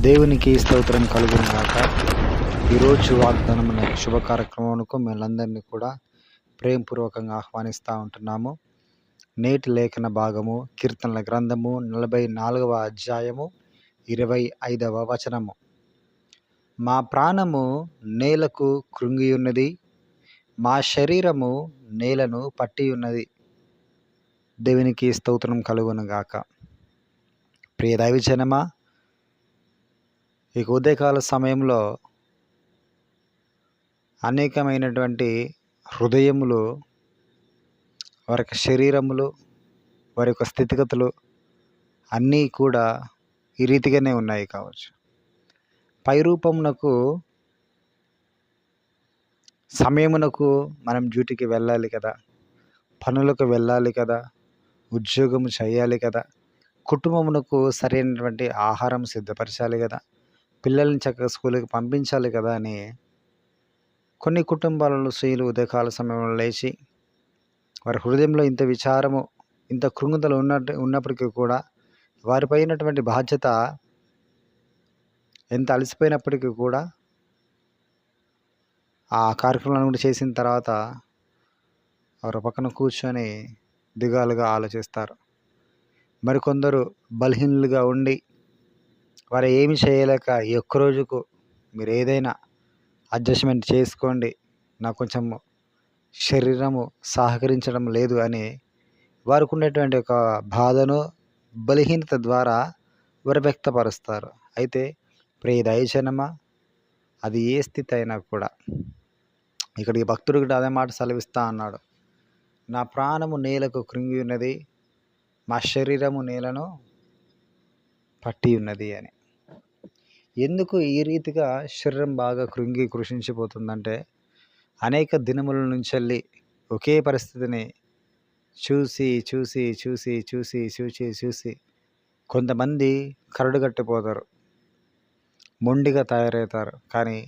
దేవునికి స్తోత్రం కలుగును గాక. ఈరోజు వాగ్దానం అనే శుభ కార్యక్రమంకు మేమందరినీ కూడా ప్రేమపూర్వకంగా ఆహ్వానిస్తూ ఉంటున్నాము. నేటి లేఖన భాగము కీర్తనల గ్రంథము నలభై నాలుగవ అధ్యాయము ఇరవై ఐదవ వచనము. మా ప్రాణము నేలకు కృంగి ఉన్నది మా శరీరము నేలను పట్టి ఉన్నది దేవునికి స్తోత్రం కలుగును గాక. ప్రియ దైవజనమా ఈ ఉదయకాల సమయంలో అనేకమైనటువంటి హృదయములు వారి యొక్క శరీరములు వారి యొక్క స్థితిగతులు అన్నీ కూడా ఈ రీతిగానే ఉన్నాయి కావచ్చు. పై రూపమునకు సమయమునకు మనం డ్యూటీకి వెళ్ళాలి కదా పనులకు వెళ్ళాలి కదా ఉద్యోగం చేయాలి కదా కుటుంబమునకు సరైనటువంటి ఆహారం సిద్ధపరచాలి కదా పిల్లల్ని చక్కగా స్కూల్కి పంపించాలి కదా అని కొన్ని కుటుంబాలలో స్త్రీలు ఉదయకాల సమయంలో లేచి వారి హృదయంలో ఇంత విచారము ఇంత కృంగుదలు ఉన్నట్టు ఉన్నప్పటికీ కూడా వారిపై ఉన్నటువంటి బాధ్యత ఎంత అలసిపోయినప్పటికీ కూడా ఆ కార్యక్రమాలను కూడా చేసిన తర్వాత వారు పక్కన కూర్చొని దిగాలుగా ఆలోచిస్తారు. మరికొందరు బలహీనులుగా ఉండి వారు ఏమి చేయలేక ఈ ఒక్క రోజుకు మీరు ఏదైనా అడ్జస్ట్మెంట్ చేసుకోండి. నాకు కొంచెం శరీరము సహకరించడం లేదు అని వారికి ఉండేటువంటి ఒక బాధను బలహీనత ద్వారా వారు వ్యక్తపరుస్తారు. అయితే ప్రియ దయచనమా అది ఏ స్థితి అయినా కూడా ఇక్కడ ఈ భక్తుడు కూడా అదే మాట సెలవిస్తా అన్నాడు. నా ప్రాణము నేలకు కృంగి ఉన్నది మా శరీరము నేలను పట్టి ఉన్నది అని. ఎందుకు ఈ రీతిగా శరీరం బాగా కృంగి కృషించిపోతుందంటే అనేక దినముల నుంచి వెళ్ళి ఒకే పరిస్థితిని చూసి చూసి చూసి చూసి చూసి చూసి కొంతమంది కరడుగట్టిపోతారు. మొండిగా తయారవుతారు. కానీ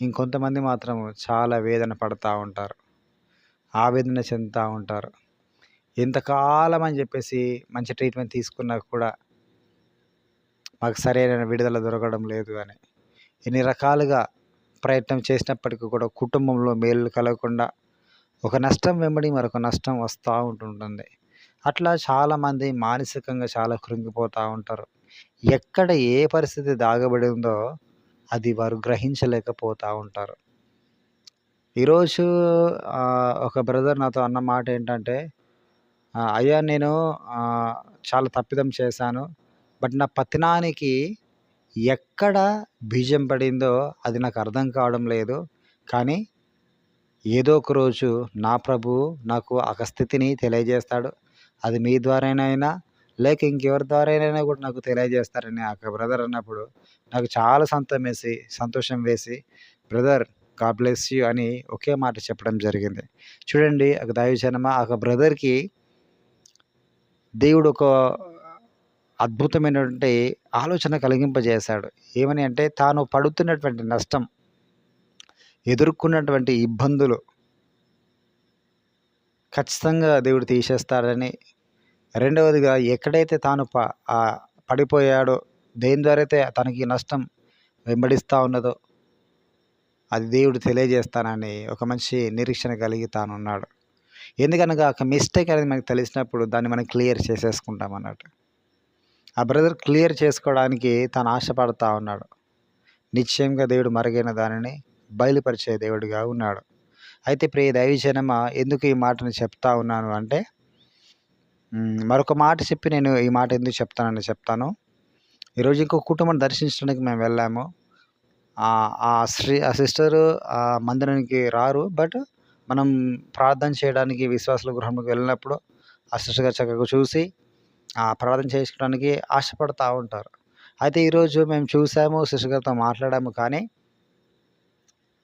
ఇంకొంతమంది మాత్రం చాలా వేదన పడుతూ ఉంటారు. ఆవేదన చెందుతూ ఉంటారు. ఎంతకాలం అని చెప్పేసి మంచి ట్రీట్మెంట్ తీసుకున్నా కూడా మాకు సరైన విడుదల దొరకడం లేదు అని. ఎన్ని రకాలుగా ప్రయత్నం చేసినప్పటికీ కూడా కుటుంబంలో మేలు కలగకుండా ఒక నష్టం వెంబడి మరొక నష్టం వస్తూ ఉంటుంటుంది. అట్లా చాలామంది మానసికంగా చాలా కృంగిపోతూ ఉంటారు. ఎక్కడ ఏ పరిస్థితి దాగబడి ఉందో అది వారు గ్రహించలేకపోతూ ఉంటారు. ఈరోజు ఒక బ్రదర్ నాతో అన్న మాట ఏంటంటే అయ్యా నేను చాలా తప్పిదం చేశాను. బట్ నా పతనానికి ఎక్కడ బీజం పడిందో అది నాకు అర్థం కావడం లేదు. కానీ ఏదో ఒక రోజు నా ప్రభు నాకు ఒక స్థితిని తెలియజేస్తాడు. అది మీ ద్వారానైనా లేక ఇంకెవరి ద్వారానైనా కూడా నాకు తెలియజేస్తారని ఆ బ్రదర్ అన్నప్పుడు నాకు చాలా సంతం వేసి సంతోషం వేసి బ్రదర్ గాడ్ బ్లెస్ యూ అని ఒకే మాట చెప్పడం జరిగింది. చూడండి ఒక దైవజనమ ఒక బ్రదర్కి దేవుడు ఒక అద్భుతమైనటువంటి ఆలోచన కలిగింపజేశాడు. ఏమని అంటే తాను పడుతున్నటువంటి నష్టం ఎదుర్కొన్నటువంటి ఇబ్బందులు ఖచ్చితంగా దేవుడు తీసేస్తాడని. రెండవదిగా ఎక్కడైతే తాను ప పడిపోయాడో దేని ద్వారా అయితే తనకి నష్టం వెంబడిస్తూ ఉన్నదో అది దేవుడు తెలియజేస్తానని ఒక మంచి నిరీక్షణ కలిగి తానున్నాడు. ఎందుకనగా ఒక మిస్టేక్ అనేది మనకు తెలిసినప్పుడు దాన్ని మనం క్లియర్ చేసేసుకుంటాం అన్నట్టు. ఆ బ్రదర్ క్లియర్ చేసుకోవడానికి తను ఆశపడతా ఉన్నాడు. నిశ్చయంగా దేవుడు మరుగైన దానిని బయలుపరిచే దేవుడిగా ఉన్నాడు. అయితే ప్రియ దైవజనమ ఎందుకు ఈ మాటను చెప్తా ఉన్నాను అంటే మరొక మాట చెప్పి నేను ఈ మాట ఎందుకు చెప్తానని చెప్తాను. ఈరోజు ఇంకో కుటుంబం దర్శించడానికి మేము వెళ్ళాము. ఆ శ్రీ ఆ సిస్టరు ఆ మందిరానికి రారు. బట్ మనం ప్రార్థన చేయడానికి విశ్వాసుల గృహంలోకి వెళ్ళినప్పుడు ఆ సిస్టర్ గారు చక్కగా చూసి ప్రార్థన చేసుకోవడానికి ఆశపడుతూ ఉంటారు. అయితే ఈరోజు మేము చూసాము సిస్టర్ గారితో మాట్లాడాము కానీ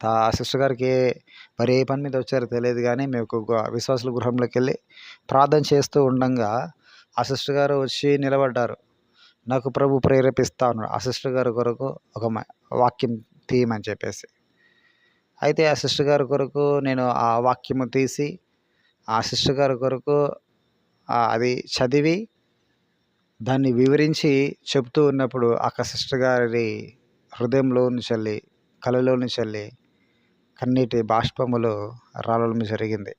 ఆ సిస్టర్ గారికి మరి ఏ పని మీద వచ్చారో తెలియదు కానీ మేము విశ్వాసుల గృహంలోకి వెళ్ళి ప్రార్థన చేస్తూ ఉండగా ఆ సిస్టర్ గారు వచ్చి నిలబడ్డారు. నాకు ప్రభు ప్రేరేపిస్తా ఉన్నాడు. ఆ సిస్టర్ గారి కొరకు ఒక వాక్యం తీయమని చెప్పేసి. అయితే ఆ సిస్టర్ గారి కొరకు నేను ఆ వాక్యము తీసి ఆ సిస్టర్ గారి కొరకు అది చదివి దాన్ని వివరించి చెప్తూ ఉన్నప్పుడు అక్క సిస్టర్ గారి హృదయంలో నుంచి కళ్ళలో నుంచి కన్నీటి బాష్పములు రావడం జరిగింది.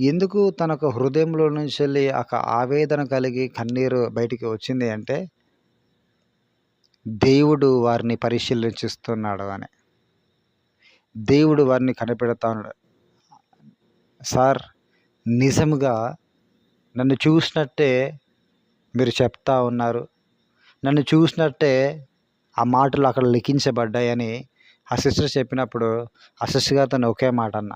ఎందుకు తనకు హృదయంలో నుంచి ఒక ఆవేదన కలిగి కన్నీరు బయటికి వచ్చింది అంటే దేవుడు వారిని పరిశీలించిస్తున్నాడు అని. దేవుడు వారిని కనిపెడతాడు సార్ నిజముగా నన్ను చూసినట్టే మీరు చెప్తా ఉన్నారు. నన్ను చూసినట్టే ఆ మాటలు అక్కడ లిఖించబడ్డాయని ఆ సిస్టర్ చెప్పినప్పుడు ఆ సిస్టర్ గారితో ఒకే మాట అన్న.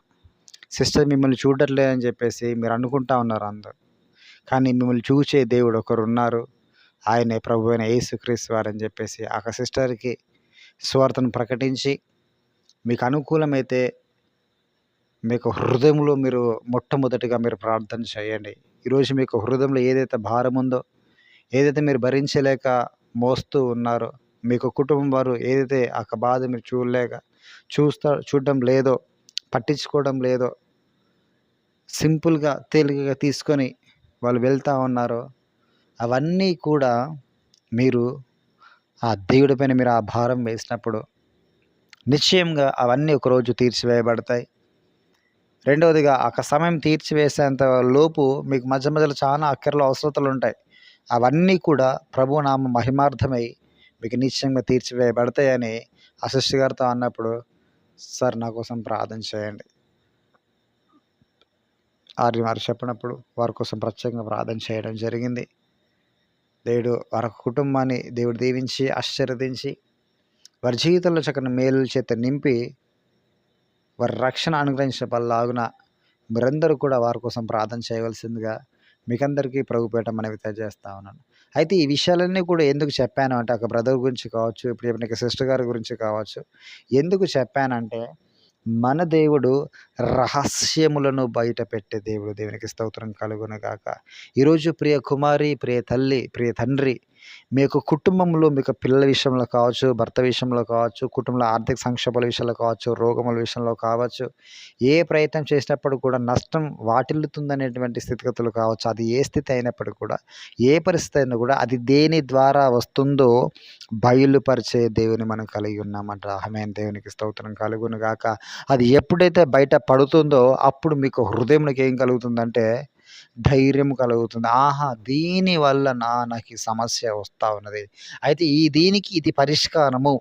సిస్టర్ మిమ్మల్ని చూడట్లేదని చెప్పేసి మీరు అనుకుంటా ఉన్నారు అందరు. కానీ మిమ్మల్ని చూసే దేవుడు ఒకరు ఉన్నారు ఆయనే ప్రభు అయిన యేసుక్రీస్తు వారని చెప్పేసి ఆ సిస్టర్కి స్వార్థను ప్రకటించి మీకు అనుకూలమైతే మీకు హృదయంలో మీరు మొట్టమొదటిగా మీరు ప్రార్థన చేయండి. ఈరోజు మీకు హృదయంలో ఏదైతే భారం ఉందో ఏదైతే మీరు భరించలేక మోస్తూ ఉన్నారో మీకు కుటుంబం వారు ఏదైతే ఆ బాధ మీరు చూడలేక చూస్తా చూడడం లేదో పట్టించుకోవడం లేదో సింపుల్గా తేలికగా తీసుకొని వాళ్ళు వెళ్తూ ఉన్నారో అవన్నీ కూడా మీరు ఆ దేవుడి పైన మీరు ఆ భారం వేసినప్పుడు నిశ్చయంగా అవన్నీ ఒకరోజు తీర్చివేయబడతాయి. రెండవదిగా ఆ సమయం తీర్చివేసేంత లోపు మీకు మధ్య మధ్యలో చాలా అక్కర్లు అవసరతలు ఉంటాయి. అవన్నీ కూడా ప్రభునామ మహిమార్థమై మీకు నిశ్చయంగా తీర్చివేయబడతాయని ఆ గారితో అన్నప్పుడు సార్ నా కోసం ప్రార్థన చేయండి. వారి వారు చెప్పినప్పుడు వారి కోసం ప్రత్యేకంగా ప్రార్థన చేయడం జరిగింది. దేవుడు వారి కుటుంబాన్ని దేవుడు దీవించి ఆశీర్వదించి వారి జీవితంలో చక్కని మేలు చేత నింపి వారి రక్షణ అనుగ్రహించిన పల్లాగున మీరందరూ కూడా వారి కోసం ప్రార్థన చేయవలసిందిగా మీకందరికీ ప్రభుపేట మనవి తెలియజేస్తా ఉన్నాను. అయితే ఈ విషయాలన్నీ కూడా ఎందుకు చెప్పాను అంటే ఒక బ్రదర్ గురించి కావచ్చు ఇప్పుడు చెప్పిన సిస్టర్ గారి గురించి కావచ్చు ఎందుకు చెప్పానంటే మన దేవుడు రహస్యములను బయట పెట్టే దేవుడు. దేవునికి స్తోత్రం కలుగును గాక. ఈరోజు ప్రియ కుమారి ప్రియ తల్లి ప్రియ తండ్రి మీకు కుటుంబంలో మీకు పిల్లల విషయంలో కావచ్చు భర్త విషయంలో కావచ్చు కుటుంబంలో ఆర్థిక సంక్షోభాల విషయంలో కావచ్చు రోగముల విషయంలో కావచ్చు ఏ ప్రయత్నం చేసినప్పుడు కూడా నష్టం వాటిల్లుతుందనేటువంటి స్థితిగతులు కావచ్చు. అది ఏ స్థితి అయినప్పుడు కూడా ఏ పరిస్థితి అయినా కూడా అది దేని ద్వారా వస్తుందో బయలుపరిచే దేవుని మనం కలిగి ఉన్నామంట. ఆమెన్. దేవునికి స్తోత్రం కలుగును గాక. అది ఎప్పుడైతే బయట పడుతుందో అప్పుడు మీకు హృదయంలోకి ఏం కలుగుతుందంటే ధైర్యం కలుగుతుంది. ఆహా దీనివల్ల నా నాకు ఈ సమస్య వస్తూ ఉన్నది. అయితే ఈ దీనికి ఇది పరిష్కారము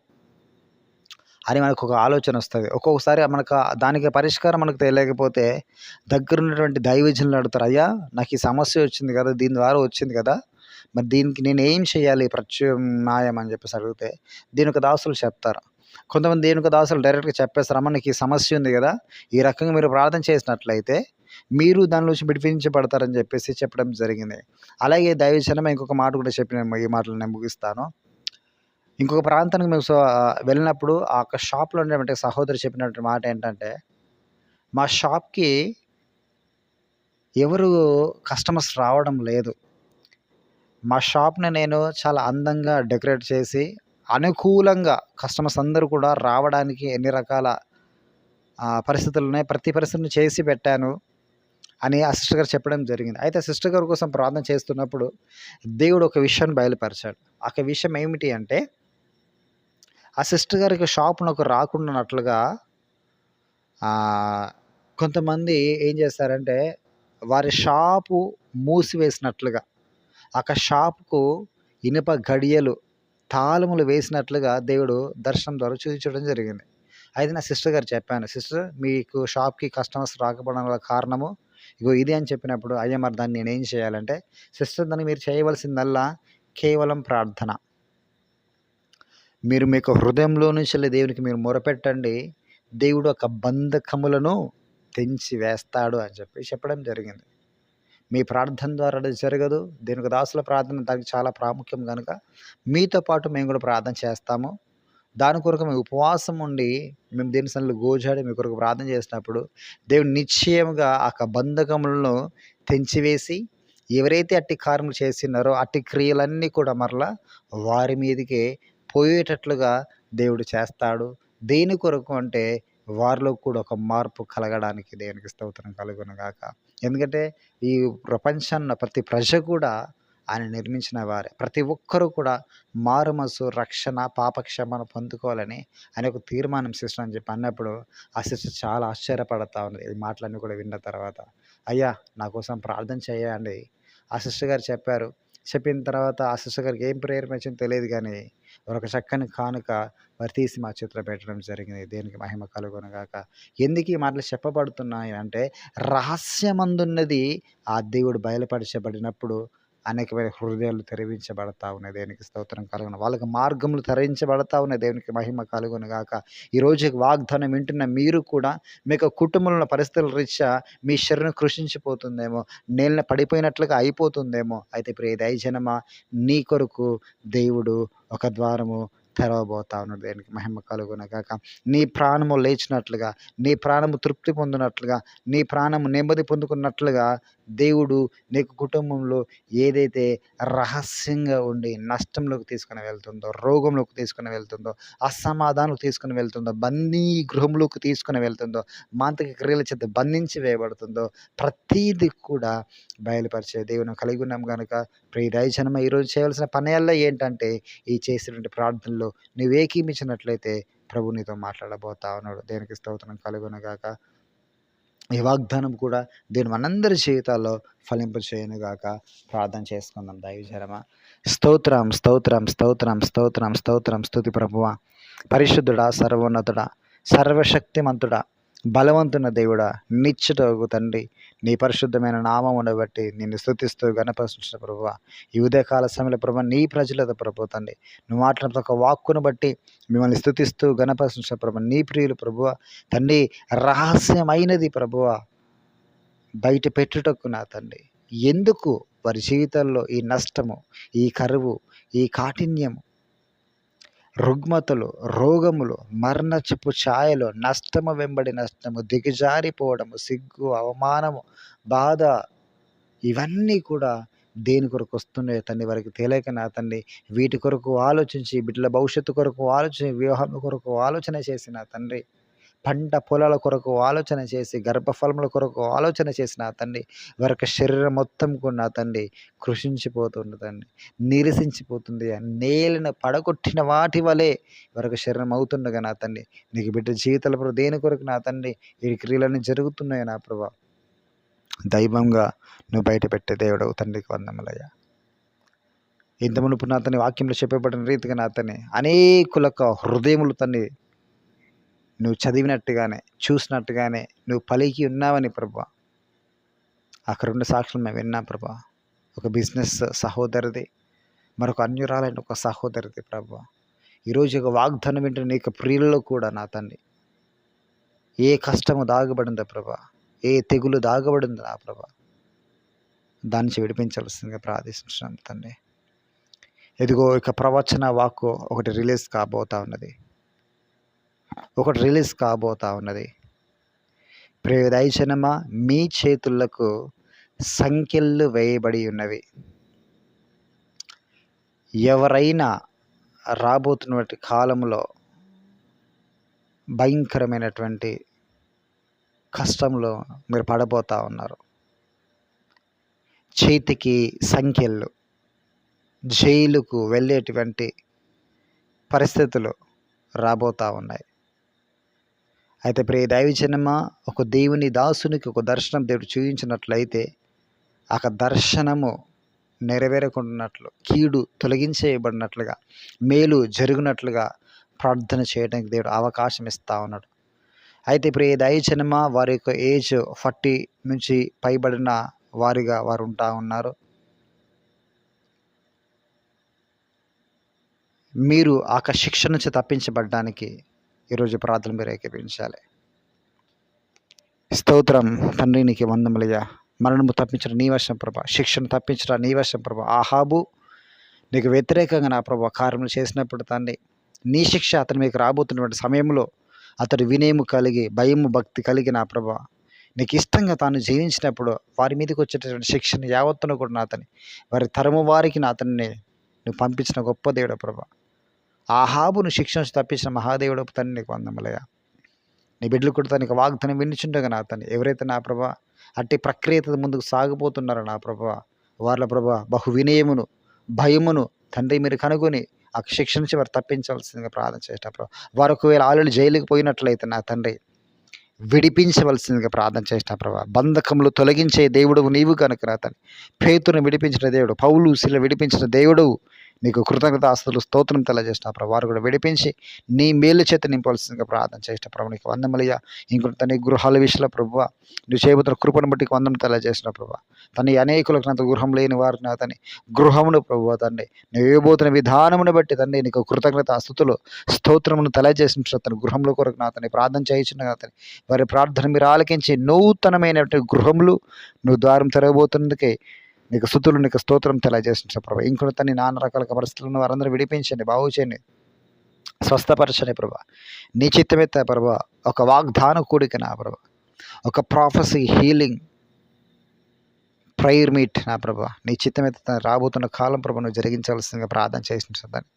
అని మనకు ఒక ఆలోచన వస్తుంది. ఒక్కొక్కసారి మనకు దానికి పరిష్కారం మనకు తెలియకపోతే దగ్గర ఉన్నటువంటి దైవజనులు అడుగుతారు అయ్యా నాకు ఈ సమస్య వచ్చింది కదా దీని ద్వారా వచ్చింది కదా మరి దీనికి నేను ఏం చేయాలి ప్రత్యామ్నాయం అని చెప్పేసి అడిగితే దీని ఒక దాసులు చెప్తారు. కొంతమంది దేనికి దాసులు డైరెక్ట్గా చెప్పేస్తారు అమ్మ నీకు ఈ సమస్య ఉంది కదా ఈ రకంగా మీరు ప్రార్థన చేసినట్లయితే మీరు దానిలోంచి విడిపించబడతారని చెప్పేసి చెప్పడం జరిగింది. అలాగే దైవజనం ఇంకొక మాట కూడా చెప్పిన ఈ మాటలు నేను ముగిస్తాను. ఇంకొక ప్రాంతానికి మేము వెళ్ళినప్పుడు ఆ యొక్క షాప్లో ఉండేటువంటి సహోదరు చెప్పినటువంటి మాట ఏంటంటే మా షాప్కి ఎవరు కస్టమర్స్ రావడం లేదు. మా షాప్ని నేను చాలా అందంగా డెకరేట్ చేసి అనుకూలంగా కస్టమర్స్ అందరూ కూడా రావడానికి ఎన్ని రకాల పరిస్థితులు ఉన్నాయి ప్రతి పరిస్థితిని చేసి పెట్టాను. అని ఆ సిస్టర్ గారు చెప్పడం జరిగింది. అయితే సిస్టర్ గారి కోసం ప్రార్థన చేస్తున్నప్పుడు దేవుడు ఒక విషయాన్ని బయలుపరిచాడు. ఆ విషయం ఏమిటి అంటే ఆ సిస్టర్ గారికి షాప్ నాకు రాకుండానట్లుగా కొంతమంది ఏం చేస్తారంటే వారి షాపు మూసివేసినట్లుగా ఒక షాపుకు ఇనుప గడియలు తాళములు వేసినట్లుగా దేవుడు దర్శనం ద్వారా చూపించడం జరిగింది. అయితే నా సిస్టర్ గారు చెప్పాను సిస్టర్ మీకు షాప్కి కస్టమర్స్ రాకపోవడం కారణము ఇగో ఇది అని చెప్పినప్పుడు అయ్యా మరి దాన్ని నేనేం చేయాలంటే సిస్టర్ దాన్ని మీరు చేయవలసిందల్లా కేవలం ప్రార్థన. మీరు మీకు హృదయంలో నుంచి దేవునికి మీరు మొరపెట్టండి. దేవుడు ఒక బంధకములను తెంచి వేస్తాడు అని చెప్పి చెప్పడం జరిగింది. మీ ప్రార్థన ద్వారా అది జరగదు. దీనికి దాసుల ప్రార్థన దానికి చాలా ప్రాముఖ్యం కనుక మీతో పాటు మేము కూడా ప్రార్థన చేస్తాము. దాని కొరకు మేము ఉపవాసం ఉండి మేము దేని సన్నిలో గోజాడి మీ కొరకు ప్రార్థన చేసినప్పుడు దేవుడు నిశ్చయముగా ఆ బంధకములను తెంచివేసి ఎవరైతే అట్టి కార్యములు చేస్తున్నారో అట్టి క్రియలన్నీ కూడా మరలా వారి మీదకే పోయేటట్లుగా దేవుడు చేస్తాడు. దేని కొరకు అంటే వారిలో కూడా ఒక మార్పు కలగడానికి దేవునికి స్తోత్రం కలుగును గాక. ఎందుకంటే ఈ ప్రపంచాన్న ప్రతి ప్రజ కూడా ఆయన నిర్మించిన వారే. ప్రతి ఒక్కరూ కూడా మారుమసు రక్షణ పాపక్షమను పొందుకోవాలని ఆయన ఒక తీర్మానం సిస్టర్ అని చెప్పి అన్నప్పుడు ఆ సిస్టర్ చాలా ఆశ్చర్యపడతా ఉన్నది. ఈ మాటలన్నీ కూడా విన్న తర్వాత అయ్యా నా కోసం ప్రార్థన చేయండి. ఆ సిస్టర్ గారు చెప్పారు. చెప్పిన తర్వాత ఆ సిస్టర్ గారికి ఏం ప్రేయర్ వచ్చిందో తెలియదు కానీ ఒక చక్కని కానుక వారు తీసి మా చేతిలో పెట్టడం జరిగింది. దేనికి మహిమ కలుగునగాక. ఎందుకు ఈ మాటలు చెప్పబడుతున్నాయి అంటే రహస్యమందున్నది ఆ దేవుడు బయలుపరచబడినప్పుడు అనేకమైన హృదయాలు తెరవించబడతా ఉన్నాయి దేవునికి స్తోత్రం కలుగున. వాళ్ళకి మార్గములు తెరవించబడతా ఉన్నాయి దేవునికి మహిమ కలుగును గాక. ఈరోజు వాగ్దానం వింటున్న మీరు కూడా మీకు కుటుంబంలో పరిస్థితుల రీత్యా మీ శరీరం కృషించిపోతుందేమో నేలన పడిపోయినట్లుగా అయిపోతుందేమో. అయితే ప్రియ దయజనమా నీ కొరకు దేవుడు ఒక ద్వారము తెరవబోతా ఉన్నాడు దేనికి మహిమ కలుగునగాక నీ ప్రాణము లేచినట్లుగా నీ ప్రాణము తృప్తి పొందినట్లుగా నీ ప్రాణము నెమ్మది పొందుకున్నట్లుగా దేవుడు నీకు కుటుంబంలో ఏదైతే రహస్యంగా ఉండి నష్టంలోకి తీసుకుని వెళ్తుందో రోగంలోకి తీసుకుని వెళ్తుందో అసమాధానంలోకి తీసుకుని వెళ్తుందో బందీ గృహంలోకి తీసుకుని వెళ్తుందో మాంత్రిక క్రియల చేత బంధించి వేయబడుతుందో ప్రతీది కూడా బయలుపరిచే దేవుని కలిగి ఉన్నాం కనుక ప్రియ దయజనమ ఈరోజు చేయవలసిన పనియల్లో ఏంటంటే ఈ చేసినటువంటి ప్రార్థనలో నువ్వేకీమించినట్లయితే ప్రభు నీతో మాట్లాడబోతా ఉన్నాడు. దేనికి స్తోత్రం కలుగునగాక ఈ వాగ్దానం కూడా దీని మనందరి జీవితాల్లో ఫలింపచేయనుగాక. ప్రార్థన చేసుకుందాం దైవజరమ స్తోత్రం స్తోత్రం స్తోత్రం స్తోత్రం స్తోత్రం. స్తుతి ప్రభువ. పరిశుద్ధుడా సర్వోన్నతుడా సర్వశక్తిమంతుడా బలవంతున్న దేవుడా నిశ్చితగు తండ్రి. నీ పరిశుద్ధమైన నామమును బట్టి నిన్ను స్థుతిస్తూ గణపరుస్తున్న ప్రభువ. ఈ ఉదయకాల సమయంలో ప్రభు నీ ప్రజలతో ప్రభు తండ్రి. నువ్వు మాట్లాడుతున్న ఒక వాక్కును బట్టి మిమ్మల్ని స్థుతిస్తూ గణపరుస్తున్న ప్రభు నీ ప్రియులు ప్రభువ తండ్రి రహస్యమైనది ప్రభువ బయట పెట్టుటకు నా తండ్రి. ఎందుకు? వారి జీవితంలో ఈ నష్టము ఈ కరువు ఈ కాఠిన్యము రుగ్మతలు రోగములు మరణచపు ఛాయలు నష్టము వెంబడి నష్టము దిగజారిపోవడము సిగ్గు అవమానము బాధ ఇవన్నీ కూడా దేని కొరకు వస్తున్నాయో తండ్రి వారికి తెలియక నా తండ్రి వీటి కొరకు ఆలోచించి బిడ్డల భవిష్యత్తు కొరకు ఆలోచన వివాహం కొరకు ఆలోచన చేసిన తండ్రి పంట పొలాల కొరకు ఆలోచన చేసి గర్భఫలముల కొరకు ఆలోచన చేసిన తండ్రి వారికి శరీరం మొత్తం కూడా తండ్రి కృషించిపోతుంది తండ్రి నీరసించిపోతుంది నేలను పడగొట్టిన వాటి వలె వారికి శరీరం అవుతుండగా నా తండ్రి నీకు బిడ్డ జీవితాల దేని కొరకు నా తండ్రి ఈ క్రియలన్నీ జరుగుతున్నాయి నా ప్రభా. దైవంగా నువ్వు బయట పెట్టే దేవుడవు తండ్రికి వందములయ్యా. ఇంత మునుపు నా తన వాక్యంలో చెప్పబడిన రీతిగా నా తని అనేకులకు హృదయములు తన్ని నువ్వు చదివినట్టుగానే చూసినట్టుగానే నువ్వు పలికి ఉన్నావని ప్రభా. అక్కడ రెండు సాక్షులు మేము విన్నాం ప్రభా. ఒక బిజినెస్ సహోదరిది మరొక అన్యురాలైన ఒక సహోదరిది ప్రభా. ఈరోజు ఒక వాగ్దానం వింటున్న నీకు ప్రియులలో కూడా నా తండ్రి. ఏ కష్టము దాగబడిందో ప్రభా ఏ తెగులు దాగబడిందో నా ప్రభా. దాని నుంచి విడిపించవలసిందిగా ప్రార్థిస్తున్నాం తండ్రి. ఇదిగో ఇక ప్రవచన వాక్కు ఒకటి రిలీజ్ కాబోతా ఉన్నది. ఒకటి రిలీజ్ కాబోతా ఉన్నది. ప్రియదైచనమా మీ చేతులకు సంఖ్యలు వేయబడి ఉన్నవి. ఎవరైనా రాబోతున్నటువంటి కాలంలో భయంకరమైనటువంటి కష్టంలో మీరు పడబోతా ఉన్నారు. చేతికి సంఖ్యలు జైలుకు వెళ్ళేటువంటి పరిస్థితులు రాబోతా ఉన్నాయి. అయితే ప్రియ దైవజనమ ఒక దేవుని దాసునికి ఒక దర్శనం దేవుడు చూపించినట్లయితే ఆ దర్శనము నెరవేరకుండానట్లు కీడు తొలగించేయబడినట్లుగా మేలు జరిగినట్లుగా ప్రార్థన చేయడానికి దేవుడు అవకాశం ఇస్తా ఉన్నాడు. అయితే ప్రియ దయచనమ వారి యొక్క ఏజ్ ఫార్టీ నుంచి పైబడిన వారిగా వారు ఉంటా ఉన్నారు. మీరు ఆ శిక్ష నుంచి తప్పించబడడానికి ఈరోజు ప్రార్థన మీరు ఏకీపించాలి స్తోత్రం తండ్రి నీకు వందములయ్యా మరణము తప్పించిన నీ వర్షం ప్రభా. శిక్షను తప్పించిన నీ వర్షం ఆహాబు నీకు వ్యతిరేకంగా నా ప్రభా కార్యములు చేసినప్పుడు తండ్రి నీ శిక్ష అతని మీకు రాబోతున్నటువంటి సమయంలో అతడు వినయము కలిగి భయము భక్తి కలిగి నా ప్రభా. నీకు ఇష్టంగా తాను జీవించినప్పుడు వారి మీదకి వచ్చేటటువంటి శిక్షను యావత్తును కూడా నా అతని వారి తరము వారికి నా అతన్ని నువ్వు పంపించిన గొప్ప దేవుడు ప్రభా. ఆహాబును శిక్షించి తప్పించిన మహాదేవుడు తండ్రి నీకు వందములయ్యా. నీ బిడ్డలు కూడా తనకి వాగ్దానం వినిచుండగా నా తను ఎవరైతే నా ప్రభా అట్టి ప్రక్రియ ముందుకు సాగిపోతున్నారో నా ప్రభా వాళ్ళ ప్రభా బహు వినయమును భయమును తండ్రి మీరు కనుగొని ఆ శిక్ష నుంచి వారు తప్పించవలసిందిగా ప్రార్థన చేసిన ప్రభా. వారు ఒకవేళ ఆల్రెడీ జైలుకి పోయినట్లయితే నా తండ్రి విడిపించవలసిందిగా ప్రార్థన చేసిన ప్రభా. బంధకములు తొలగించే దేవుడు నీవు కనుక నా తండ్రి పేతును విడిపించిన దేవుడు పౌలు శిల విడిపించిన దేవుడు నీకు కృతజ్ఞత ఆస్తులు స్తోత్రం తెలియజేసిన ప్రభు. వారు కూడా విడిపించి నీ మేలు చేత నింపవలసిందిగా ప్రార్థన చేసిన ప్రభు. నీకు వందమలియ ఇంకొక తన గృహాల విషయంలో ప్రభు నువ్వు చేయబోతున్న కృపను బట్టి వందం తెలియజేసిన ప్రభు. తన అనేకులకు నాతో గృహం లేని వారు నా తని గృహమును ప్రభు తండ్రి. నువ్వు ఇవ్వబోతున్న విధానమును బట్టి తండ్రి నీకు కృతజ్ఞత ఆస్తుతులు స్తోత్రమును తెలియజేసిన తన గృహంలో కొరకు నా తని ప్రార్థన చేయించిన అతని వారి ప్రార్థన మీరు ఆలకించి నూతనమైనటువంటి గృహములు నువ్వు ద్వారం తెరవబోతున్నందుకే నీకు స్థుతులు నీకు స్తోత్రం తెలియజేసిన ప్రభా. ఇంకొకతని నాన్న రకాల పరిస్థితులు ఉన్న వారందరూ విడిపించండి బాగు చేయండి. స్వస్థపరచని ప్రభా. నీ చిత్తమెత్త ప్రభా ఒక వాగ్దాన కూడిక నా ప్రభా. ఒక ప్రాఫెసీ హీలింగ్ ప్రైర్ మీట్ నా ప్రభా. నీ చిత్తమెత్త రాబోతున్న కాలం ప్రభా నువ్వు జరిగించాల్సిందిగా ప్రార్థన చేసిన దాన్ని.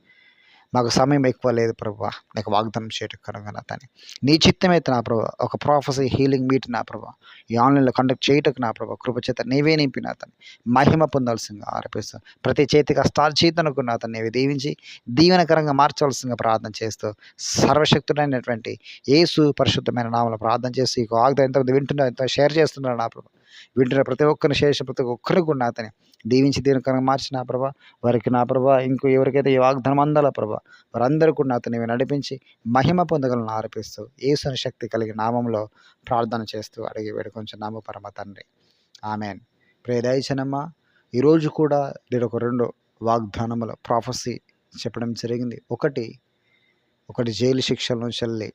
మాకు సమయం ఎక్కువ లేదు ప్రభు. నాకు వాగ్దానం చేయటం కనుక తని నీ చిత్తమైతే నా ప్రభు. ఒక ప్రాఫెసీ హీలింగ్ మీట్ నా ప్రభు. ఈ ఆన్లైన్లో కండక్ట్ చేయటకు నా ప్రభు. కృపచేత నీవే నింపిన అతను తను మహిమ పొందాల్సిందిగా ఆరోపిస్తాను ప్రతి చేతికి అష్టార్చేతనకు నా అతను నీవి దీవించి దీవెనకరంగా మార్చవలసిందిగా ప్రార్థన చేస్తూ సర్వశక్తుడైనటువంటి ఏ పరిశుద్ధమైన నామలు ప్రార్థన చేసి ఈ వాగ్దానం ఎంతమంది వింటున్నా ఎంతో షేర్ చేస్తున్నారు నా ప్రభు. వింటున్న ప్రతి ఒక్కరిని శేష ప్రతి ఒక్కరికి కూడా అతని దీవించి దీనికరంగా మార్చి నా ప్రభా వారికి నా ప్రభా ఇంకో ఎవరికైతే ఈ వాగ్దానం అందాల ప్రభా వారందరూ కూడా అతని నడిపించి మహిమ పొందగలను ఆరోపిస్తూ ఏసుని శక్తి కలిగి నామంలో ప్రార్థన చేస్తూ అడిగి వేడుకొంచెం నామ పరమ తండ్రి. ఆమెన్. ప్రేదాయిచనమ్మ ఈరోజు కూడా నేను ఒక రెండు వాగ్దానముల ప్రాఫెసీ చెప్పడం జరిగింది. ఒకటి ఒకటి జైలు శిక్షల నుంచి వెళ్ళి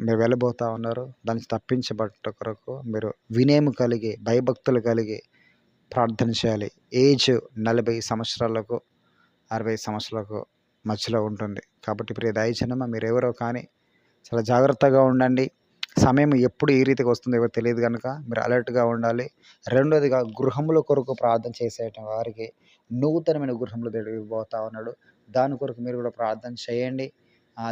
మీరు వెళ్ళబోతూ ఉన్నారు. దాన్ని తప్పించబట్ట కొరకు మీరు వినేము కలిగి భయభక్తులు కలిగి ప్రార్థన చేయాలి. ఏజ్ నలభై సంవత్సరాలకు అరవై సంవత్సరాలకు మధ్యలో ఉంటుంది. కాబట్టి ప్రియ దయచనమ్మ మీరు ఎవరో కానీ చాలా జాగ్రత్తగా ఉండండి. సమయం ఎప్పుడు ఏ రీతికి వస్తుందో ఎవరు తెలియదు కనుక మీరు అలర్ట్గా ఉండాలి. రెండోదిగా గృహముల కొరకు ప్రార్థన చేసే వారికి నూతనమైన గృహములు దేవుడు ఉన్నాడు. దాని కొరకు మీరు కూడా ప్రార్థన చేయండి.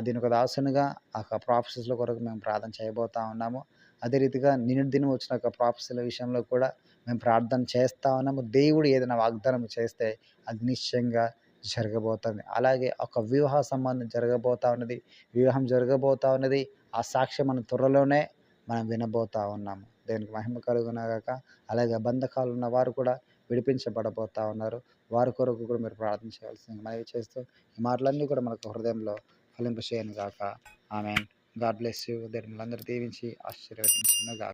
దీని ఒక దాసునిగా ఆ ప్రాఫెసెస్ల కొరకు మేము ప్రార్థన చేయబోతా ఉన్నాము. అదే రీతిగా నిన్ను దినం వచ్చిన ఒక ప్రాఫెసల విషయంలో కూడా మేము ప్రార్థన చేస్తా ఉన్నాము. దేవుడు ఏదైనా వాగ్దానం చేస్తే అది నిశ్చయంగా జరగబోతుంది. అలాగే ఒక వివాహ సంబంధం జరగబోతా ఉన్నది. వివాహం జరగబోతా ఉన్నది. ఆ సాక్ష్యం మనం త్వరలోనే మనం వినబోతా ఉన్నాము. దేనికి మహిమ కలుగునగాక. అలాగే బంధకాలు ఉన్న వారు కూడా విడిపించబడబోతా ఉన్నారు. వారి కొరకు కూడా మీరు ప్రార్థన చేయాల్సింది మనవి చేస్తూ ఈ మాటలన్నీ కూడా మనకు హృదయంలో ఫలింప చేయను గాక ఆమె గాడ్ బ్లెస్ యూ. దేవుని అందరూ దీవించి ఆశీర్వదించును గాక